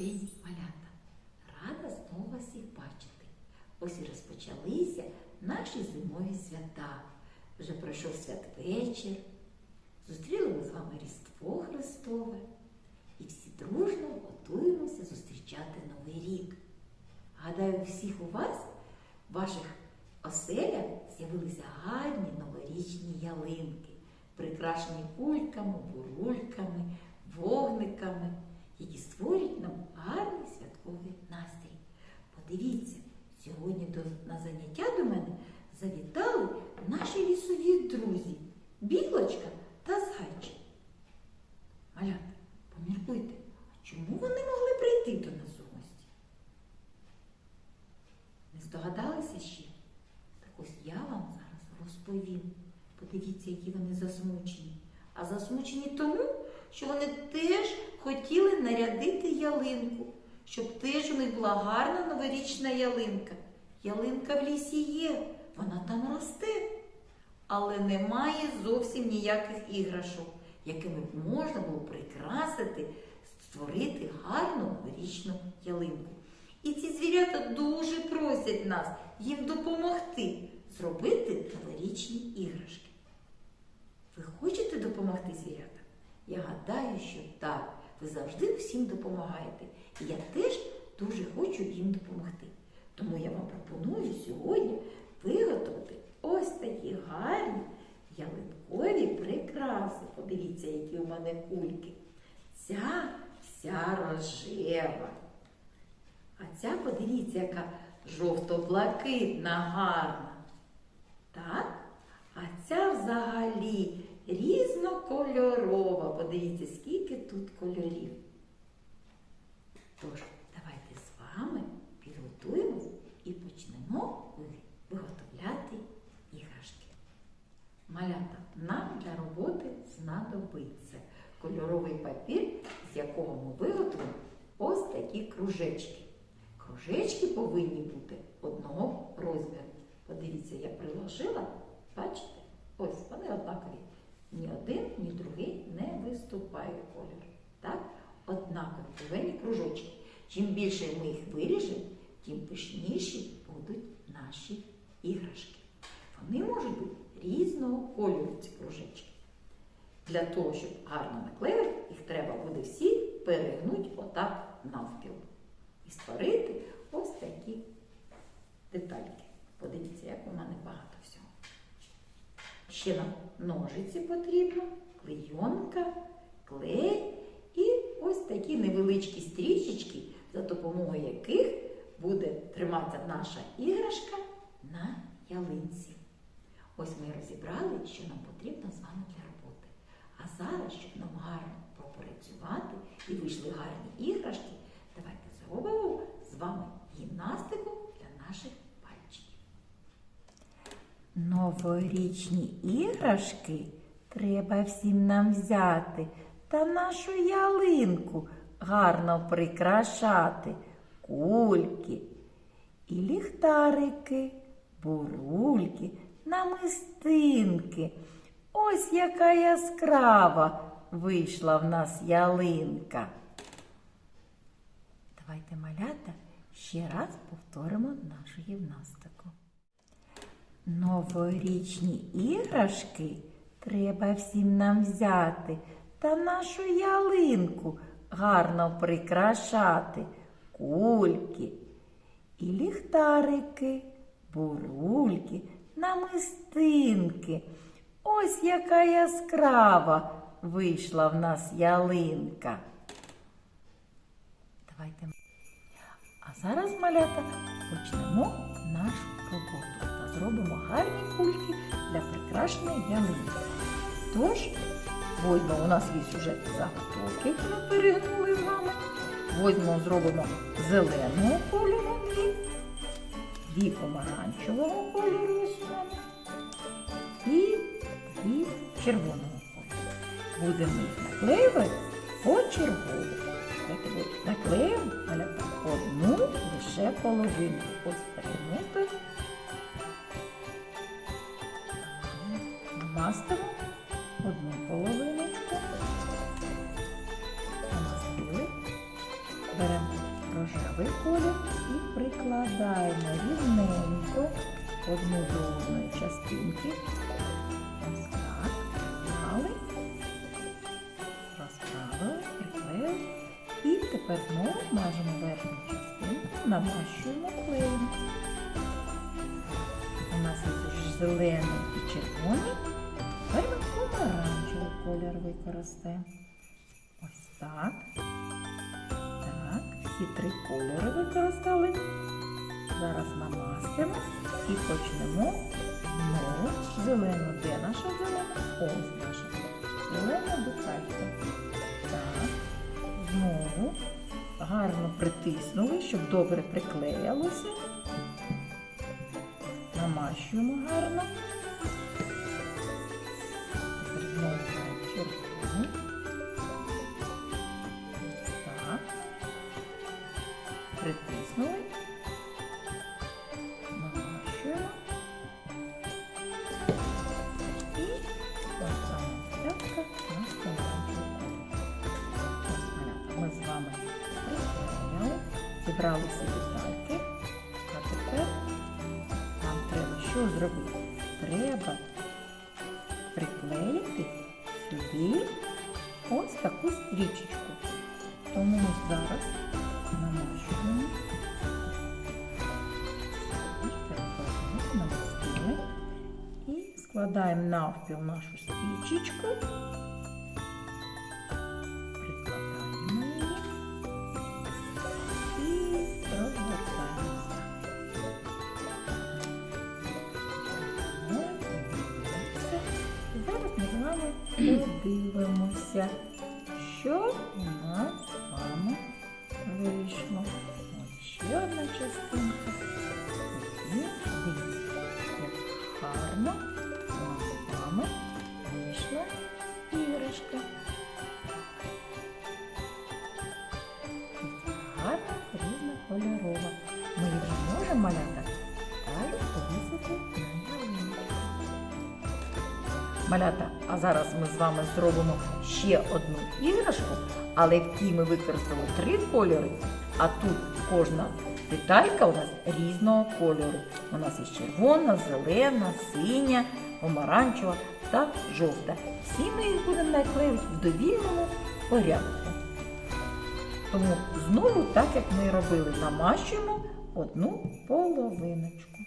день, малята! Рада знову вас всіх бачити. Ось і розпочалися наші зимові свята. Вже пройшов святвечір. Зустріли ми з вами Різдво Христове. І всі дружно готуємося зустрічати Новий рік. Гадаю, всіх у вас, в ваших оселях, з'явилися гарні новорічні ялинки, прикрашені кульками, бурульками, вогниками, які створюють нам гарний святковий настрій. Подивіться, сьогодні на заняття до мене завітали наші лісові друзі Білочка та Зайчик. Малята, поміркуйте, а чому вони могли прийти до нас у гості? Не здогадалися ще? Так ось я вам зараз розповім. Подивіться, які вони засмучені. А засмучені тому, що вони теж хотіли нарядити ялинку, щоб теж у них була гарна новорічна ялинка. Ялинка в лісі є, вона там росте, але немає зовсім ніяких іграшок, якими б можна було прикрасити, створити гарну новорічну ялинку. І ці звірята дуже просять нас їм допомогти зробити новорічні іграшки. Ви хочете допомогти звірятам? Я гадаю, що так. Ви завжди всім допомагаєте. І я теж дуже хочу їм допомогти. Тому я вам пропоную сьогодні виготовити ось такі гарні ялинкові прикраси. Подивіться, які у мене кульки. Ця вся рожева. А ця, подивіться, яка жовто-блакитна гарна. Так? А ця взагалі різнокольорова. Подивіться, скільки тут кольорів. Тож, давайте з вами підготуємось і почнемо виготовляти іграшки. Малята, нам для роботи знадобиться кольоровий папір, з якого ми виготовимо ось такі кружечки. Кружечки повинні бути одного розміру. Подивіться, я приложила, бачите? Ось вони однакові. Ні один, ні другий не виступає кольор. Так? Однакові повинні кружочки. Чим більше ми їх виріжемо, тим пишніші будуть наші іграшки. Вони можуть бути різного кольору, ці кружечки. Для того, щоб гарно наклеїти, їх треба буде всі перегнути отак навпіл. І створити ось такі детальки. Подивіться, як у мене багато всього. Ще нам ножиці потрібно, клейонка, клей і ось такі невеличкі стрічечки, за допомогою яких буде триматися наша іграшка на ялинці. Ось ми розібрали, що нам потрібно з вами для роботи. А зараз, щоб нам гарно попрацювати і вийшли гарні іграшки, давайте зробимо з вами гімнастику для наших. Новорічні іграшки треба всім нам взяти та нашу ялинку гарно прикрашати. Кульки і ліхтарики, бурульки, намистинки. Ось яка яскрава вийшла в нас ялинка. Давайте малята ще раз повторимо нашу гімнастику. Новорічні іграшки треба всім нам взяти та нашу ялинку гарно прикрашати. Кульки і ліхтарики, бурульки, намистинки. Ось яка яскрава вийшла в нас ялинка. Давайте. А зараз, малята, почнемо нашу роботу зробимо гарні кульки для прикрашеної ялинки. Тож, возьмемо, у нас є вже заготовки, які ми перегнули з вами. Возьмемо, зробимо зеленого кольору дві, помаранчевого кольору ось мене і дві червоного кольору. Будемо їх наклеювати. Давайте от наклеїмо одну лише половину. Ось перегнути. Намастимо одну половиночку. Намастили. беремо рожевий колір і прикладаємо рівненько одну до одної частинки. Ось так. Взяли, розправили. І тепер знову мажемо верхню частинку, намащуємо клеєм. У нас є зелений і червоний. Тепер ми помаранчевий колір використаємо. Ось так. Так, всі три кольори використали. Зараз намастимо і почнемо знову зелену. Де наша зелена? Ось наша зелена деталька. Так, знову гарно притиснули, щоб добре приклеїлося. Намащуємо гарно. Притиснули. Намащуємо. І остання п'ятка на малята, Ми з вами приклеїли, зібрали всі детальки. А тепер нам треба що зробити? Треба приклеїти сюди ось таку стрічечку. Тому зараз намащуємо. Складаємо навпіл нашу стрічечку. Прикладаємо її. І розгортаємося. Зараз ми з вами подивимося, що у нас з вами вийшло. Ще одна частинка. І дивіться, як гарно з вами вийшла іграшка. Гарна, різнокольорова. Ми її можемо малята далі повісити на ялинку. Малята, а зараз ми з вами зробимо ще одну іграшку, але в тій ми використали три кольори, а тут кожна деталька у нас різного кольору. У нас є червона, зелена, синя, помаранчева та жовта. Всі ми їх будемо наклеювати в довільному порядку. Тому знову, так як ми робили, намащуємо одну половиночку.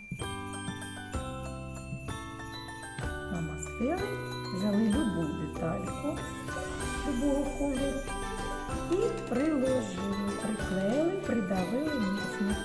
Намастили, взяли любу детальку любого кольору і приложили, приклеїли, придавили міцно.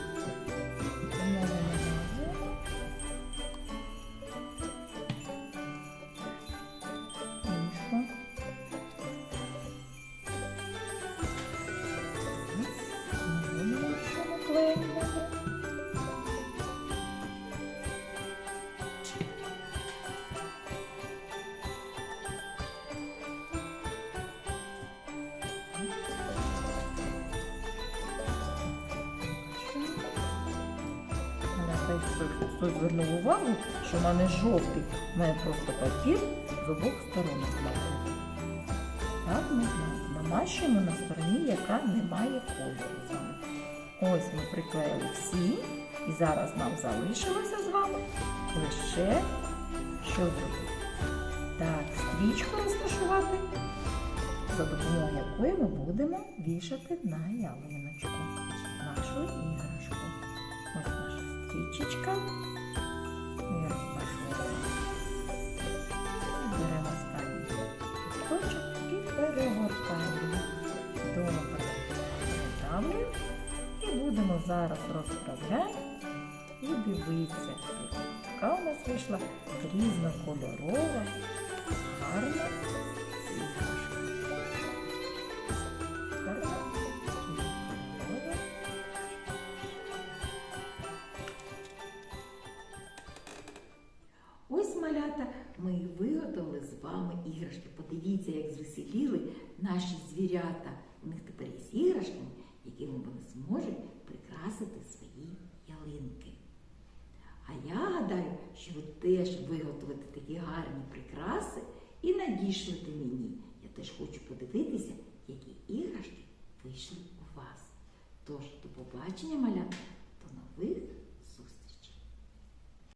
Хтось звернув увагу, що в мене жовтий, в мене просто папір з обох сторон накладений. Так ми намащуємо на стороні, яка не має кольору з вами. Ось ми приклеїли всі, і зараз нам залишилося з вами лише що зробити. Так, стрічку розташувати, за допомогою якої ми будемо вішати на ялиночку нашу іграшку. Розташовуємо. Беремо останній листочок і перегортаємо. Добре. Придавлюємо. І будемо зараз розправляти і дивитися, яка у нас вийшла різнокольорова, гарна вами іграшки. Подивіться, як звеселіли наші звірята. У них тепер є іграшки, якими вони зможуть прикрасити свої ялинки. А я гадаю, що ви теж виготовите такі гарні прикраси і надішлете мені. Я теж хочу подивитися, які іграшки вийшли у вас. Тож, до побачення, малята,